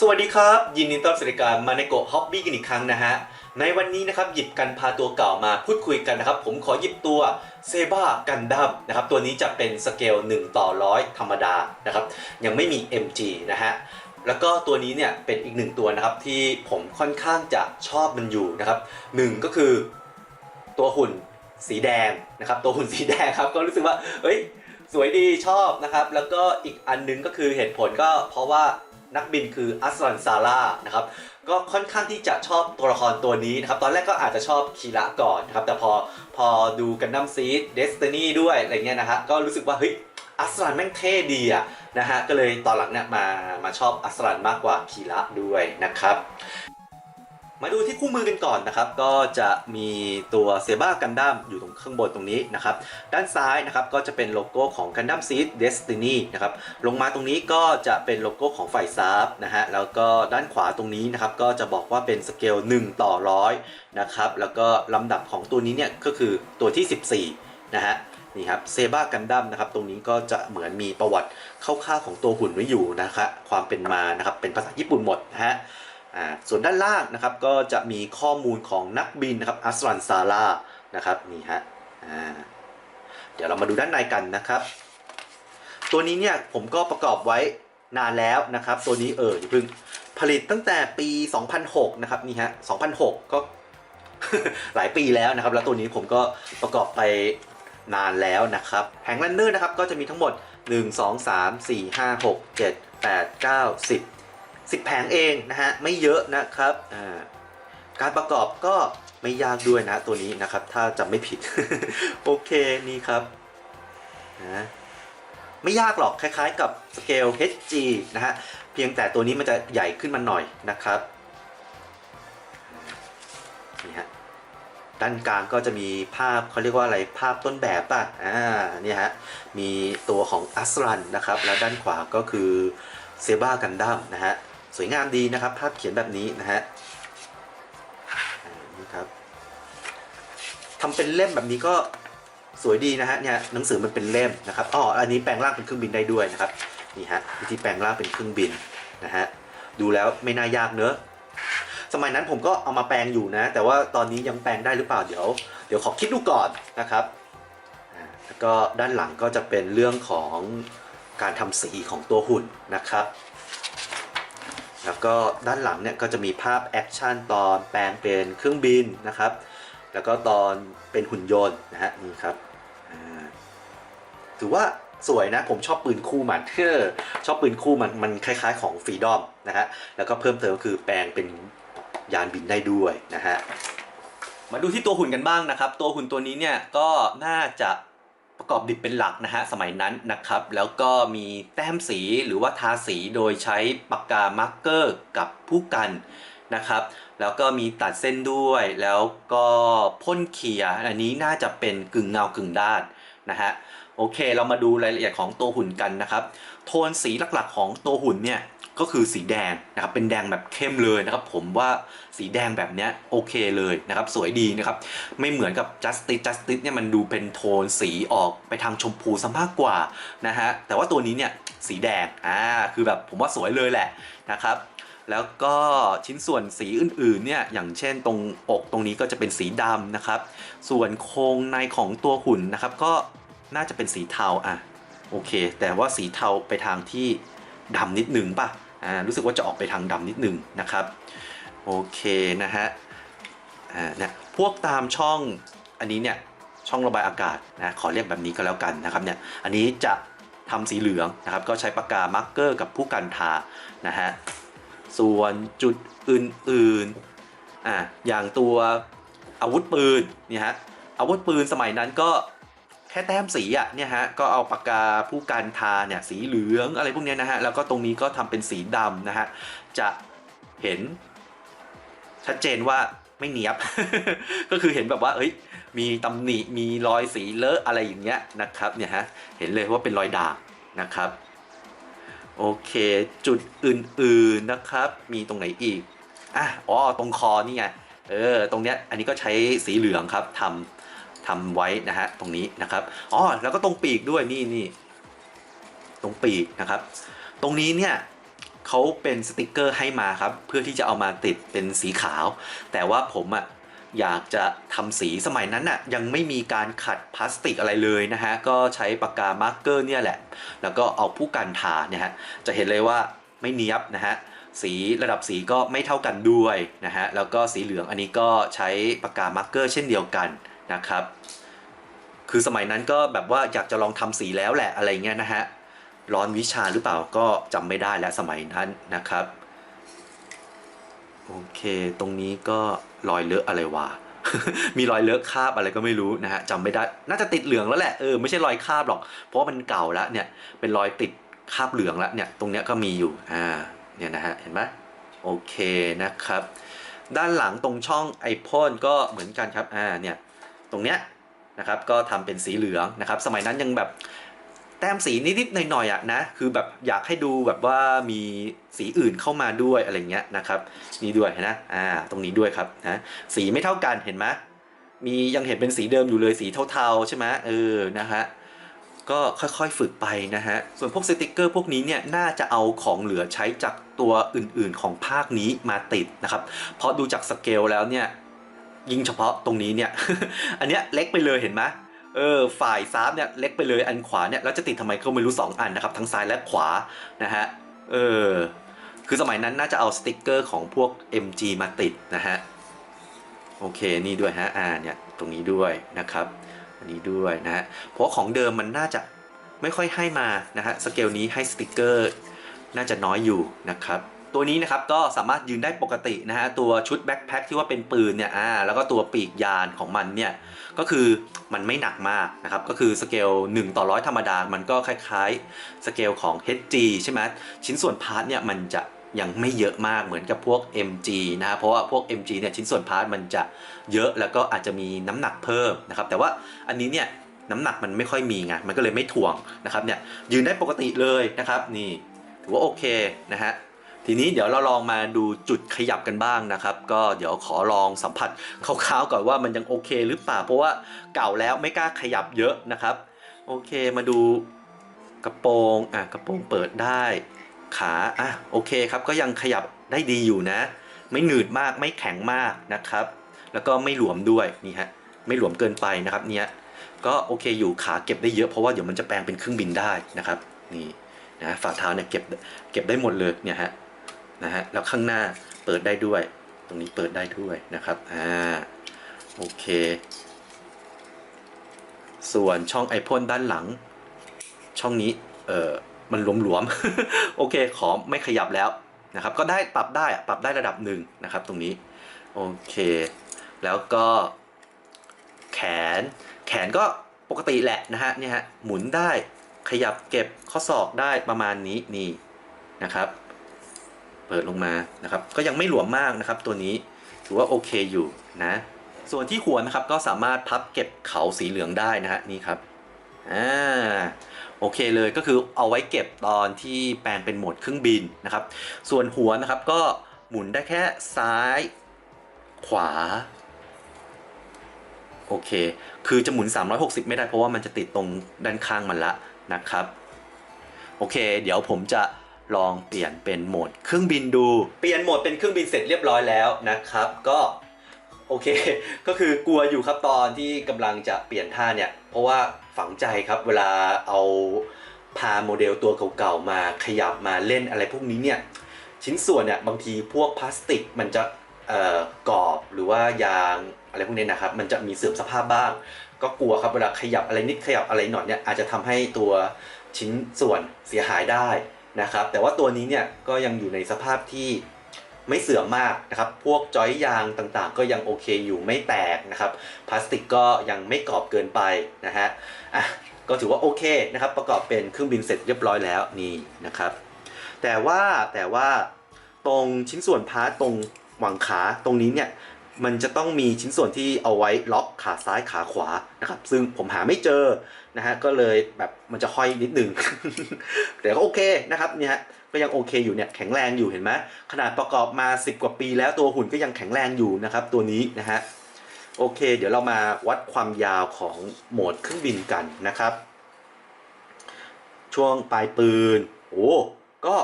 สวัสดีครับ ยินดีต้อนรับสู่รายการมาในโกฮอบบี้กันอีกครั้งนะฮะ ในวันนี้นะครับหยิบกันพาตัวเก่ามาพูดคุยกันนะครับ ผมขอหยิบตัวเซบ้ากันดั้มนะครับ ตัวนี้จะเป็นสเกล 1 ต่อร้อยธรรมดานะครับ ยังไม่มี MG นะฮะแล้วก็ตัวนี้เนี่ยเป็นอีกหนึ่งตัวนะครับที่ผมค่อนข้างจะชอบมันอยู่นะครับหนึ่งก็คือตัวหุ่นสีแดงนะครับ ตัวหุ่นสีแดงครับก็รู้สึกว่าเอ้ยสวยดีชอบนะครับ แล้วก็อีกอันนึงก็คือเหตุผลก็เพราะว่า นักบินคืออัสลันซาร่านะครับก็ค่อนข้างที่จะชอบตัวละครตัวนี้นะครับตอนแรกก็อาจจะชอบคีระก่อนนะครับแต่พอพอดูกันดั้มซีดเดสตินีด้วยอะไรเงี้ยนะฮะก็รู้สึกว่าเฮ้ยอัสลันแม่งเท่ดีอะนะฮะก็เลยตอนหลังเนี่ยมามาชอบอัสลันมากกว่าคีระด้วยนะครับ มาดูที่คู่มือกันก่อนนะครับ ก็จะมีตัวเซบ้ากันดั้มอยู่ตรงข้างบนตรงนี้นะครับ ด้านซ้ายนะครับก็จะเป็นโลโก้ของ Gundam Seed Destiny นะครับ ลงมาตรงนี้ก็จะเป็นโลโก้ของฝ่ายซาร์นะฮะ แล้วก็ด้านขวาตรงนี้นะครับ ก็จะบอกว่าเป็นสเกล 1 ต่อร้อยนะครับ แล้วก็ลำดับของตัวนี้เนี่ยก็คือตัวที่ 14 นะฮะนี่ครับเซบ้ากันดั้มนะครับตรงนี้ก็จะเหมือนมีประวัติคร่าวๆของตัวหุ่นไว้อยู่นะครับความเป็นมานะครับเป็นภาษาญี่ปุ่นหมดนะฮะ ส่วนด้านล่างนะครับก็จะมีข้อมูลของนักบินนะครับอัสรันซาร่านะครับนี่ฮะเดี๋ยวเรามาดูด้านในกันนะครับ ตัวนี้เนี่ยผมก็ประกอบไว้นานแล้วนะครับ ตัวนี้เอออย่าเพิ่งผลิตตั้งแต่ปี 2006 นะครับนี่ฮะ 2006 ก็หลายปีแล้วนะครับ แล้วตัวนี้ผมก็ประกอบไปนานแล้วนะครับแผงแลนเนอร์นะครับก็จะมีทั้งหมด 1 2 3 4 5 6 7 8 9 10 10 แผงเองนะฮะไม่เยอะนะครับการประกอบก็ไม่ยากด้วยนะตัวนี้นะครับ ถ้าจำไม่ผิด โอเคนี่ครับนะไม่ยากหรอกคล้ายๆ กับสเกล HG นะฮะเพียงแต่ตัวนี้มันจะใหญ่ขึ้นมาหน่อยนะครับนี่ฮะด้านกลางก็จะมีภาพเขาเรียกว่าอะไรภาพต้นแบบป่ะอ่านี่ฮะมีตัวของอัสรันนะครับ แล้วด้านขวาก็คือเซบ้ากันดั้มนะฮะ สวยงามดีนะครับ ภาพเขียนแบบนี้นะฮะนี่ครับทำเป็นเล่มแบบนี้ก็สวยดีนะฮะเนี่ยหนังสือมันเป็นเล่มนะครับอ๋ออันนี้แปลงร่างเป็นเครื่องบินได้ด้วยนะครับนี่ฮะวิธีแปลงร่างเป็นเครื่องบินนะฮะดูแล้วไม่น่ายากเนอะสมัยนั้นผมก็เอามาแปลงอยู่นะ แต่ว่าตอนนี้ยังแปลงได้หรือเปล่าเดี๋ยว เดี๋ยวขอคิดดูก่อนนะครับแล้วก็ด้านหลังก็จะเป็นเรื่องของการทำสีของตัวหุ่นนะครับ แล้วก็ด้านหลังเนี่ยก็จะมีภาพแอคชั่นตอนแปลงเป็นเครื่องบินนะครับ แล้วก็ตอนเป็นหุ่นยนต์นะฮะนี่ครับถือว่าสวยนะผมชอบปืนคู่มันเออชอบปืนคู่มันมันคล้าย ๆ ของฟรีดอมนะฮะแล้วก็เพิ่มเติมก็คือแปลงเป็นยานบินได้ด้วยนะฮะมาดูที่ตัวหุ่นกันบ้างนะครับ ตัวหุ่นตัวนี้เนี่ยก็น่าจะ ประกอบดิบเป็นหลักนะฮะสมัยนั้นนะครับ แล้วก็มีแต้มสีหรือว่าทาสีโดยใช้ปากกามาร์กเกอร์กับผู้กันนะครับแล้วก็มีตัดเส้นด้วยแล้วก็พ่นเขียอันนี้น่าจะเป็นกึ่งเงากึ่งด้านนะฮะโอเคเรามาดูรายละเอียดของตัวหุ่นกันนะครับ โทนสีหลักๆของตัวหุ่นเนี่ย ก็คือสีแดงนะครับเป็นแดงแบบเข้มเลยนะครับผมว่าสีแดงแบบเนี้ยโอเคเลยนะครับสวยดีนะครับไม่เหมือนกับ Justice Justice เนี่ยมันดูเป็นโทนสีออกไปทางชมพูซะมากกว่านะฮะแต่ว่าตัวนี้เนี่ยสีแดงอ่าคือแบบผมว่าสวยเลยแหละนะครับแล้วก็ชิ้นส่วนสีอื่นๆเนี่ยอย่างเช่นตรงอกตรงนี้ก็จะเป็นสีดำนะครับ ส่วนโครงในของตัวหุ่นนะครับก็น่าจะเป็นสีเทาอะโอเค แต่ว่าสีเทาไปทางที่ดำนิดนึงป่ะ อ่ารู้สึกว่าจะออกไปทางดำนิดนึงนะครับโอเคนะฮะอ่าเนี่ยพวกตามช่องอันนี้เนี่ยช่องระบายอากาศนะขอเรียกแบบนี้ก็แล้วกันนะครับเนี่ยอันนี้จะทำสีเหลืองนะครับก็ใช้ปากกามาร์กเกอร์กับผู้กันทานะฮะส่วนจุดอื่นๆอ่าอย่างตัวอาวุธปืนนี่ฮะอาวุธปืนสมัยนั้นก็ แค่แต้มสีอะเนี่ยฮะก็เอาปากกาผู้กันทาเนี่ยสีเหลืองอะไรพวกเนี้ยนะฮะแล้วก็ตรงนี้ก็ทำเป็นสีดำนะฮะจะเห็นชัดเจนว่าไม่เนียบ ก็คือเห็นแบบว่าเอ้ยมีตำหนิมีรอยสีเลอะอะไรอย่างเงี้ยนะครับเนี่ยฮะเห็นเลยว่าเป็นรอยด่างนะครับโอเคจุดอื่นๆนะครับ มีตรงไหนอีกอะอ๋อตรงคอนี่ไงเออตรงเนี้ยอันนี้ก็ใช้สีเหลืองครับทำ ทำไว้นะฮะตรงนี้นะครับอ๋อแล้วก็ตรงปีกด้วยนี่นี่ตรงปีกนะครับ ตรงนี้เนี่ยเขาเป็นสติกเกอร์ให้มาครับ เพื่อที่จะเอามาติดเป็นสีขาว แต่ว่าผมอะอยากจะทำสีสมัยนั้นน่ะยังไม่มีการขัดพลาสติกอะไรเลยนะฮะ ก็ใช้ปากกามาร์กเกอร์เนี่ยแหละ แล้วก็เอาผู้กันทาเนี่ยฮะ จะเห็นเลยว่าไม่เนียบนะฮะ สีระดับสีก็ไม่เท่ากันด้วยนะฮะ แล้วก็สีเหลืองอันนี้ก็ใช้ปากกามาร์กเกอร์เช่นเดียวกัน นะครับ คือสมัยนั้นก็แบบว่าอยากจะลองทำสีแล้วแหละอะไรเงี้ยนะฮะ ร้อนวิชาหรือเปล่าก็จำไม่ได้แล้วสมัยนั้นนะครับ โอเค ตรงนี้ก็รอยเลอะอะไรวะ มีรอยเลอะคาบอะไรก็ไม่รู้นะฮะจำไม่ได้ น่าจะติดเหลืองแล้วแหละ เออไม่ใช่รอยคาบหรอก เพราะว่ามันเก่าแล้วเนี่ย เป็นรอยติดคาบเหลืองแล้วเนี่ย ตรงเนี้ยก็มีอยู่ อ่า เนี่ยนะฮะ เห็นไหมโอเคนะครับ ด้านหลังตรงช่องไอพ่นก็เหมือนกันครับ อ่า เนี่ย ตรงเนี้ยนะครับก็ทำเป็นสีเหลืองนะครับ สมัยนั้นยังแบบแต้มสีนิดๆหน่อยๆอะนะคือแบบอยากให้ดูแบบว่ามีสีอื่นเข้ามาด้วยอะไรเงี้ยนะครับนี่ด้วยนะอ่าตรงนี้ด้วยครับนะสีไม่เท่ากันเห็นไหมมียังเห็นเป็นสีเดิมอยู่เลยสีเทาๆใช่ไหมเออนะฮะก็ค่อยๆฝึกไปนะฮะ ส่วนพวกสติกเกอร์พวกนี้เนี่ยน่าจะเอาของเหลือใช้จากตัวอื่นๆของภาคนี้มาติดนะครับ เพราะดูจากสเกลแล้วเนี่ย ยิ่งเฉพาะตรงนี้เนี่ย อันเนี้ยเล็กไปเลยเห็นไหมเออฝ่ายซ้ายเนี่ยเล็กไปเลยอันขวาเนี่ยแล้วจะติดทำไมก็ไม่รู้ 2 อันนะครับทั้งซ้ายและขวานะฮะเออคือสมัยนั้นน่าจะเอาสติกเกอร์ของพวก MG มาติดนะฮะโอเคนี่ด้วยฮะอ่าเนี่ยตรงนี้ด้วยนะครับอันนี้ด้วยนะฮะเพราะของเดิมมันน่าจะไม่ค่อยให้มานะฮะสเกลนี้ให้สติกเกอร์น่าจะน้อยอยู่นะครับ ตัวนี้นะครับก็สามารถยืนได้ปกตินะฮะตัวชุดแบ็คแพ็คที่ว่าเป็นปืนเนี่ยอ่าแล้วก็ตัวปีกยานของมันเนี่ยก็คือมันไม่หนักมากนะครับก็คือสเกล1ต่อร้อยธรรมดา มันก็คล้ายๆสเกลของ HG ใช่ไหมชิ้นส่วนพาร์ทเนี่ยมันจะยังไม่เยอะมากเหมือนกับพวก MG นะฮะเพราะว่าพวก MG เนี่ยชิ้นส่วนพาร์ทมันจะเยอะแล้วก็อาจจะมีน้ำหนักเพิ่มนะครับแต่ว่าอันนี้เนี่ยน้ำหนักมันไม่ค่อยมีไงมันก็เลยไม่ถ่วงนะครับเนี่ยยืนได้ปกติเลยนะครับนี่ถือว่าโอเคนะฮะ ทีนี้เดี๋ยวเราลองมาดูจุดขยับกันบ้างนะครับ ก็เดี๋ยวขอลองสัมผัสคร่าวๆก่อนว่ามันยังโอเคหรือเปล่าเพราะว่าเก่าแล้วไม่กล้าขยับเยอะนะครับ โอเคมาดูกระโปรงอะกระโปรงเปิดได้ขาอะโอเคครับก็ยังขยับได้ดีอยู่นะ ไม่หนืดมากไม่แข็งมากนะครับ แล้วก็ไม่หลวมด้วยนี่ฮะไม่หลวมเกินไปนะครับเนี่ยก็โอเคอยู่ขาเก็บได้เยอะเพราะว่าเดี๋ยวมันจะแปลงเป็นเครื่องบินได้นะครับนี่นะฝ่าเท้าเนี่ยเก็บเก็บได้หมดเลยเนี่ยฮะ นะฮะแล้วข้างหน้าเปิดได้ด้วย ตรงนี้เปิดได้ด้วยนะครับอ่าโอเค ส่วนช่องไอพ่นด้านหลัง ช่องนี้เออมันหลวมๆ โอเค ขอไม่ขยับแล้วนะครับ ก็ได้ปรับได้ปรับได้ระดับหนึ่งนะครับ ตรงนี้ โอเค แล้วก็ แขน แขนก็ปกติแหละนะฮะ เนี่ยฮะ หมุนได้ ขยับเก็บข้อศอกได้ประมาณนี้ นี่นะครับ ปิดลงมานะครับ ก็ยังไม่หลวมมากนะครับ ตัวนี้ถือว่าโอเคอยู่นะ ส่วนที่หัวนะครับก็สามารถพับเก็บเขาสีเหลืองได้นะฮะนี่ครับอ่าโอเคเลยก็คือเอาไว้เก็บตอนที่แปลงเป็นโหมดเครื่องบินนะครับ ส่วนหัวนะครับก็หมุนได้แค่ซ้าย ขวาโอเค คือจะหมุน 360 ไม่ได้เพราะว่ามันจะติดตรงด้านข้างมันละนะครับ โอเค เดี๋ยวผมจะ ลองเปลี่ยนเป็นโหมดเครื่องบินดู เปลี่ยนโหมดเป็นเครื่องบินเสร็จเรียบร้อยแล้วนะครับ ก็โอเค ก็คือกลัวอยู่ครับตอนที่กำลังจะเปลี่ยนท่าเนี่ย เพราะว่าฝังใจครับเวลาเอาพาโมเดลตัวเก่าๆมาขยับมาเล่นอะไรพวกนี้เนี่ย ชิ้นส่วนเนี่ยบางทีพวกพลาสติกมันจะเอ่อกรอบหรือว่ายางอะไรพวกนี้นะครับ มันจะมีเสื่อมสภาพบ้าง ก็กลัวครับเวลาขยับอะไรนิดขยับอะไรหน่อยเนี่ยอาจจะทำให้ตัวชิ้นส่วนเสียหายได้ นะครับแต่ว่าตัวนี้เนี่ยก็ยังอยู่ในสภาพที่ไม่เสื่อมมากนะครับ พวกจอยยางต่างๆ ก็ยังโอเคอยู่ไม่แตกนะครับ พลาสติกก็ยังไม่กรอบเกินไปนะฮะ อะ ก็ถือว่าโอเคนะครับ ประกอบเป็นเครื่องบินเสร็จเรียบร้อยแล้วนี่นะครับ แต่ว่าแต่ว่าตรงชิ้นส่วนพาร์ตรงหว่างขาตรงนี้เนี่ย มันจะต้องมีชิ้นส่วนที่เอาไว้ล็อกขาซ้ายขาขวานะครับ ซึ่งผมหาไม่เจอนะฮะก็เลยแบบมันจะห้อยนิดนึงแต่ก็โอเคนะครับเนี่ยฮะก็ยังโอเคอยู่เนี่ยแข็งแรงอยู่เห็นไหมขนาดประกอบมา 10 กว่าปีแล้วตัวหุ่นก็ยังแข็งแรงอยู่นะครับตัวนี้นะฮะโอเค เดี๋ยวเรามาวัดความยาวของโหมดเครื่องบินกันนะครับ ช่วงปลายปืนโอ้ก็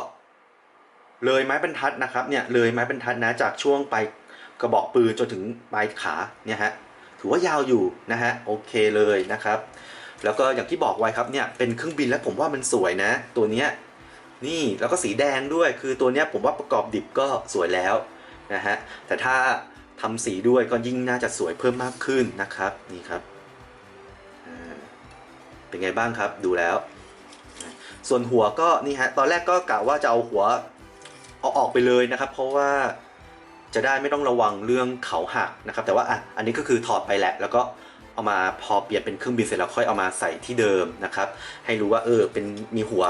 เลยไม้บรรทัดนะครับเนี่ยเลยไม้บรรทัดนะจากช่วงปลาย กระบอกปืนจนถึงปลายขาเนี่ยฮะถือว่ายาวอยู่นะฮะโอเคเลยนะครับ แล้วก็อย่างที่บอกไว้ครับเนี่ยเป็นเครื่องบินแล้วผมว่ามันสวยนะ ตัวเนี้ยนี่แล้วก็สีแดงด้วยคือตัวเนี้ยผมว่าประกอบดิบก็สวยแล้วนะฮะแต่ถ้าทำสีด้วยก็ยิ่งน่าจะสวยเพิ่มมากขึ้นนะครับนี่ครับเป็นไงบ้างครับดูแล้ว ส่วนหัวก็นี่ฮะตอนแรกก็กะว่าจะเอาหัวเอาออกไปเลยนะครับ เพราะว่า จะได้ไม่ต้องระวังเรื่องเขาหักนะครับ แต่ว่าอะอันนี้ก็คือถอดไปแหละ แล้วก็เอามาพอเปลี่ยนเป็นเครื่องบินเสร็จแล้วค่อยเอามาใส่ที่เดิมนะครับ ให้รู้ว่าเออเป็นมีหัว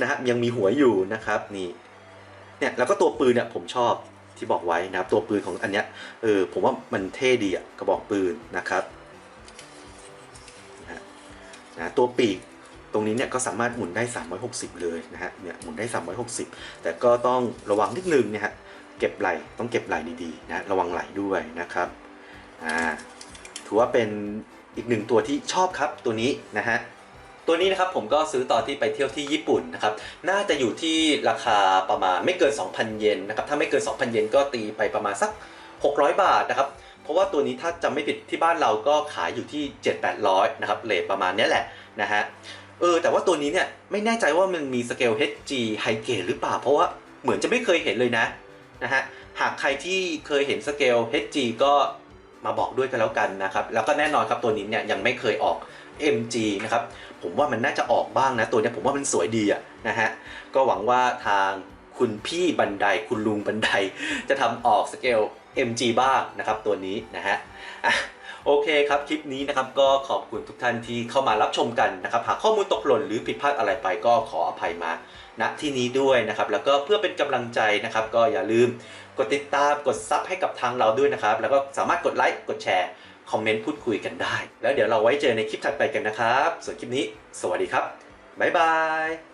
นะฮะยังมีหัวอยู่นะครับนี่เนี่ยแล้วก็ตัวปืนเนี่ยผมชอบที่บอกไว้นะครับ ตัวปืนของอันเนี้ยเออผมว่ามันเท่ดีอะกระบอกปืนนะครับนะฮะนะตัวปีกตรงนี้เนี่ยก็สามารถหมุนได้ 360 เลยนะฮะเนี่ยหมุนได้ 360 แต่ก็ต้องระวังนิดนึงนะฮะ เก็บไหลต้องเก็บไหลดีๆนะระวังไหลด้วยนะครับอ่าถือว่าเป็นอีกหนึ่งตัวที่ชอบครับตัวนี้นะฮะตัวนี้นะครับผมก็ซื้อตอนที่ไปเที่ยวที่ญี่ปุ่นนะครับน่าจะอยู่ที่ราคาประมาณไม่เกิน 2,000 เยนนะครับถ้าไม่เกิน 2,000 เยนก็ตีไปประมาณสัก 600 บาทนะครับเพราะว่าตัวนี้ถ้าจำไม่ผิดที่บ้านเราก็ขายอยู่ที่ 7-800นะครับเลทประมาณนี้แหละนะฮะเออแต่ว่าตัวนี้เนี่ยไม่แน่ใจว่ามันมีสเกล HG High Grade หรือเปล่า เพราะว่าเหมือนจะไม่เคยเห็นเลยนะ นะฮะหากใครที่เคยเห็นสเกล HG ก็มาบอกด้วยกันแล้วกันนะครับ แล้วก็แน่นอนครับตัวนี้เนี่ยยังไม่เคยออก MG นะครับ ผมว่ามันน่าจะออกบ้างนะ ตัวนี้ผมว่ามันสวยดีอะนะฮะ ก็หวังว่าทางคุณพี่บันไดคุณลุงบันได จะทำออกสเกล MG บ้างนะครับตัวนี้นะฮะโอเคครับคลิปนี้นะครับก็ขอบคุณทุกท่านที่เข้ามารับชมกันนะครับ หากข้อมูลตกหล่นหรือผิดพลาดอะไรไปก็ขออภัยมา ณที่นี้ด้วยนะครับ แล้วก็เพื่อเป็นกำลังใจนะครับ ก็อย่าลืมกดติดตามกดซับให้กับทางเราด้วยนะครับ แล้วก็สามารถกดไลค์กดแชร์คอมเมนต์พูดคุยกันได้ แล้วเดี๋ยวเราไว้เจอในคลิปถัดไปกันนะครับ ส่วนคลิปนี้ สวัสดีครับบ๊ายบาย